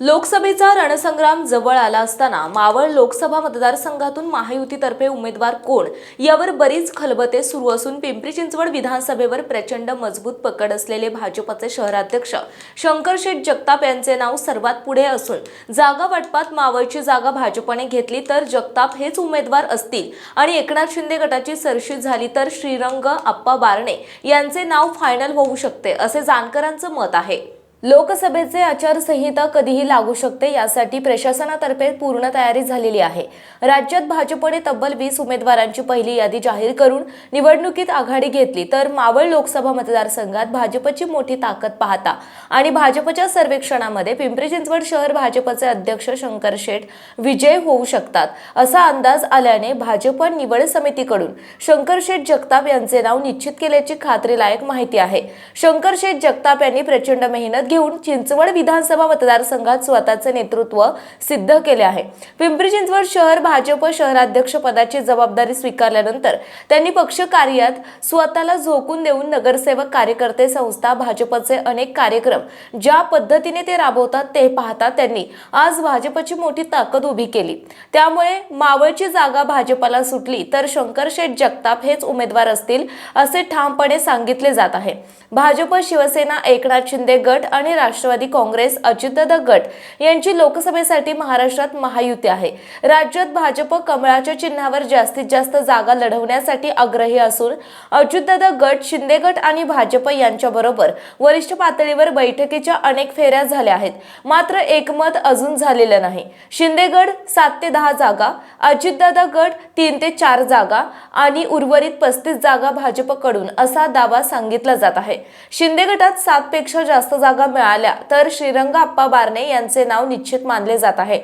लोकसभेचा रणसंग्राम जवळ आला असताना मावळ लोकसभा मतदारसंघातून महायुतीतर्फे उमेदवार कोण? यावर बरीच खलबते सुरू असून पिंपरी चिंचवड विधानसभेवर प्रचंड मजबूत पकड असलेले भाजपचे शहराध्यक्ष शंकरशेठ जगताप यांचे नाव सर्वात पुढे असून जागा वाटपात मावळची जागा भाजपने घेतली तर जगताप हेच उमेदवार असतील आणि एकनाथ शिंदे गटाची सरशी झाली तर श्रीरंग आप्पा बारणे यांचे नाव फायनल होऊ शकते असे जाणकारांचं मत आहे. लोकसभेचे आचारसंहिता कधीही लागू शकते यासाठी प्रशासनातर्फे पूर्ण तयारी झालेली आहे. राज्यात भाजपने तब्बल वीस उमेदवारांची पहिली यादी जाहीर करून निवडणुकीत आघाडी घेतली तर मावळ लोकसभा मतदारसंघात भाजपची मोठी ताकद पाहता आणि भाजपच्या सर्वेक्षणामध्ये पिंपरी चिंचवड शहर भाजपचे अध्यक्ष शंकर शेठ विजय होऊ शकतात असा अंदाज आल्याने भाजप निवड समितीकडून शंकर शेठ जगताप यांचे नाव निश्चित केल्याची खात्रीलायक माहिती आहे. शंकर शेठ जगताप यांनी प्रचंड मेहनत घेऊन चिंचवड विधानसभा मतदारसंघात स्वतःचे नेतृत्व सिद्ध केले आहे. पिंपरी चिंचवड शहर भाजप शहराध्यक्ष पदाची जबाबदारी स्वीकारल्यानंतर त्यांनी पक्ष कार्यात स्वतःला झोकून देऊन नगरसेवक कार्यकर्ते संस्था भाजपचे अनेक कार्यक्रम ज्या पद्धतीने ते राबवतात ते पाहता त्यांनी आज भाजपची मोठी ताकद उभी केली. त्यामुळे मावळची जागा भाजपला सुटली तर शंकर शेठ जगताप हेच उमेदवार असतील असे ठामपणे सांगितले जात आहे. भाजप शिवसेना एकनाथ शिंदे गट आणि राष्ट्रवादी काँग्रेस अजितदादा गट यांची लोकसभेसाठी महाराष्ट्रात महायुती आहे. राज्यात भाजप कमळाच्या चिन्हावर जास्तीत जास्त जागा लढवण्यासाठी आग्रही असून अजितदादा गट शिंदे गट आणि भाजप यांच्याबरोबर वरिष्ठ पातळीवर बैठकीच्या अनेक फेऱ्या झाल्या आहेत. मात्र एकमत अजून झालेलं नाही. शिंदे गट सात ते दहा जागा अजितदादा गट तीन ते चार जागा आणि उर्वरित पस्तीस जागा भाजपकडून असा दावा सांगितला जात आहे. शिंदे गटात सात पेक्षा जास्त जागा मिळाल्या तर श्रीरंग आप्पा बारणे यांचे नाव निश्चित मानले जात आहे.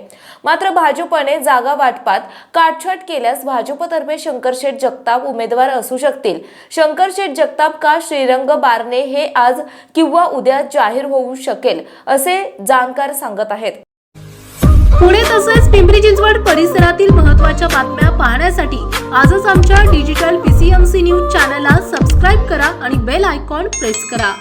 मात्र भाजपने जागा वाटपात काटछाट केल्यास भाजपतर्फे शंकरशेठ जगताप उमेदवार असू शकतील. शंकरशेठ जगताप का श्रीरंग बारणे हे आज किंवा उद्या जाहीर होऊ शकेल असे जाणकार सांगत आहेत. पुणे तसेच पिंपरी चिंचवड परिसरातील महत्त्वाच्या बातम्या पाहण्यासाठी आजच आमच्या डिजिटल पीसीएमसी न्यूज चॅनलला सबस्क्राईब करा आणि बेल आयकॉन प्रेस करा.